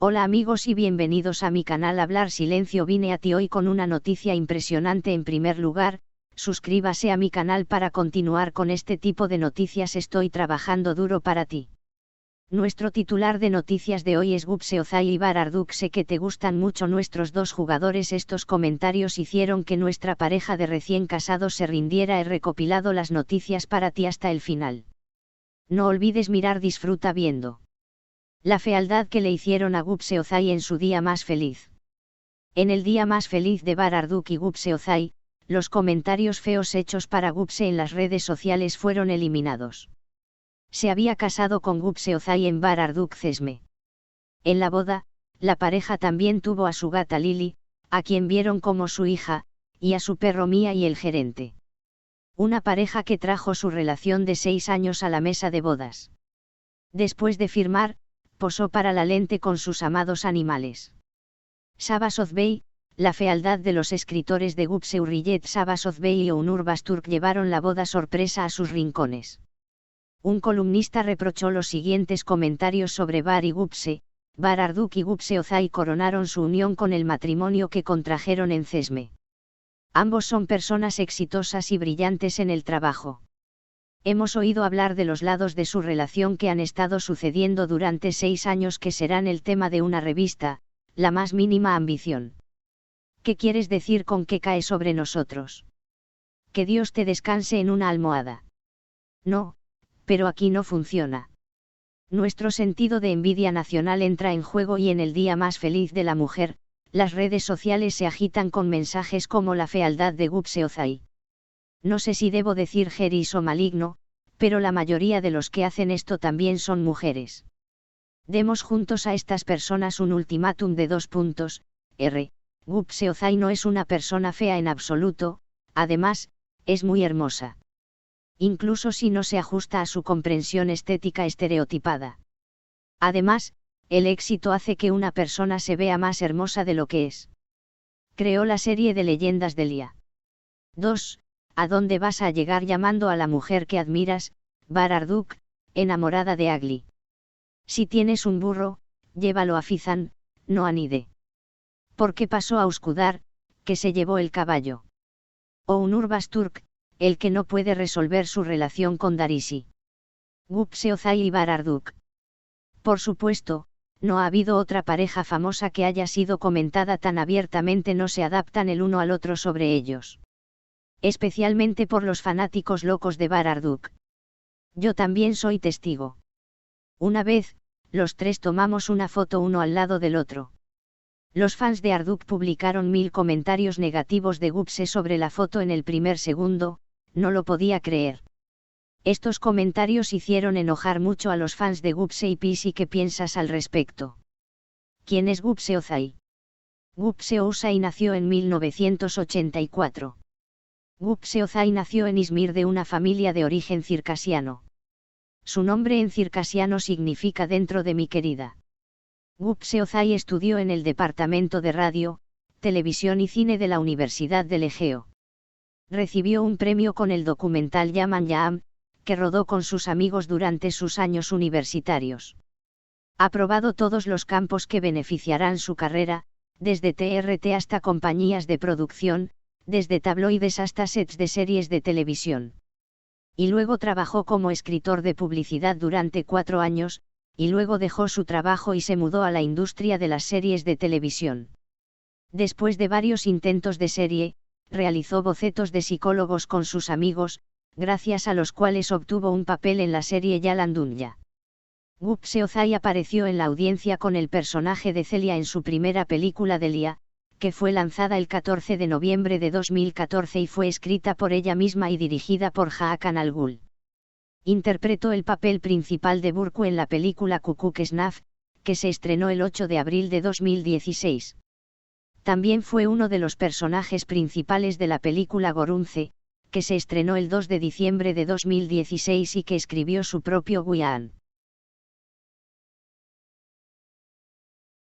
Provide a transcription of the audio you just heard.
Hola amigos y bienvenidos a mi canal Hablar Silencio vine a ti hoy con una noticia impresionante en primer lugar, suscríbase a mi canal para continuar con este tipo de noticias estoy trabajando duro para ti. Nuestro titular de noticias de hoy es Gupse Ozai y Bararduk sé que te gustan mucho nuestros dos jugadores estos comentarios hicieron que nuestra pareja de recién casados se rindiera he recopilado las noticias para ti hasta el final. No olvides mirar disfruta viendo. La fealdad que le hicieron a Gupse Ozai en su día más feliz. En el día más feliz de Bararduk y Gupse Ozai, los comentarios feos hechos para Gupse en las redes sociales fueron eliminados. Se había casado con Gupse Ozai en Bararduk Cesme. En la boda, la pareja también tuvo a su gata Lili, a quien vieron como su hija, y a su perro Mía y el gerente. Una pareja que trajo su relación de seis años a la mesa de bodas. Después de firmar, posó para la lente con sus amados animales. Saba la fealdad de los escritores de Gupse Urrillet Saba y Onur Basturk llevaron la boda sorpresa a sus rincones. Un columnista reprochó los siguientes comentarios sobre Bar y Gupse, Bar Arduk y Gupse Ozai coronaron su unión con el matrimonio que contrajeron en Cesme. Ambos son personas exitosas y brillantes en el trabajo. Hemos oído hablar de los lados de su relación que han estado sucediendo durante seis años que serán el tema de una revista, la más mínima ambición. ¿Qué quieres decir con que cae sobre nosotros? Que Dios te descanse en una almohada. No, pero aquí no funciona. Nuestro sentido de envidia nacional entra en juego y en el día más feliz de la mujer, las redes sociales se agitan con mensajes como la fealdad de Gupse Ozai no sé si debo decir geris o maligno, pero la mayoría de los que hacen esto también son mujeres. Demos juntos a estas personas un ultimátum de dos puntos, R. Gupse Ozai no es una persona fea en absoluto, además, es muy hermosa. Incluso si no se ajusta a su comprensión estética estereotipada. Además, el éxito hace que una persona se vea más hermosa de lo que es. Creó la serie de leyendas de Lía. 2 ¿A dónde vas a llegar llamando a la mujer que admiras, Bararduk, enamorada de Agli? Si tienes un burro, llévalo a Fizan, no a Nide. ¿Por qué pasó a Uskudar, que se llevó el caballo? O un Urbasturk, el que no puede resolver su relación con Darisi. Gupseozai y Bararduk. Por supuesto, no ha habido otra pareja famosa que haya sido comentada tan abiertamente no se adaptan el uno al otro sobre ellos especialmente por los fanáticos locos de Bararduk. Yo también soy testigo. Una vez, los tres tomamos una foto uno al lado del otro. Los fans de Arduk publicaron mil comentarios negativos de Gupse sobre la foto en el primer segundo, no lo podía creer. Estos comentarios hicieron enojar mucho a los fans de Gupse y Pisi qué piensas al respecto. ¿Quién es Gupse Ozai? Gupse Ozai nació en 1984. Gupse Ozai nació en Izmir de una familia de origen circasiano. Su nombre en circasiano significa dentro de mi querida. Gupse Ozai estudió en el Departamento de Radio, Televisión y Cine de la Universidad del Egeo. Recibió un premio con el documental Yaman Yam, que rodó con sus amigos durante sus años universitarios. Ha probado todos los campos que beneficiarán su carrera, desde TRT hasta compañías de producción, desde tabloides hasta sets de series de televisión. Y luego trabajó como escritor de publicidad durante cuatro años, y luego dejó su trabajo y se mudó a la industria de las series de televisión. Después de varios intentos de serie, realizó bocetos de psicólogos con sus amigos, gracias a los cuales obtuvo un papel en la serie Yalan Dunya. Gupse Ozai apareció en la audiencia con el personaje de Celia en su primera película Delia, que fue lanzada el 14 de noviembre de 2014 y fue escrita por ella misma y dirigida por Haakan Al-Ghul. Interpretó el papel principal de Burku en la película Kukuk Snaf, que se estrenó el 8 de abril de 2016. También fue uno de los personajes principales de la película Gorunce, que se estrenó el 2 de diciembre de 2016 y que escribió su propio Guián.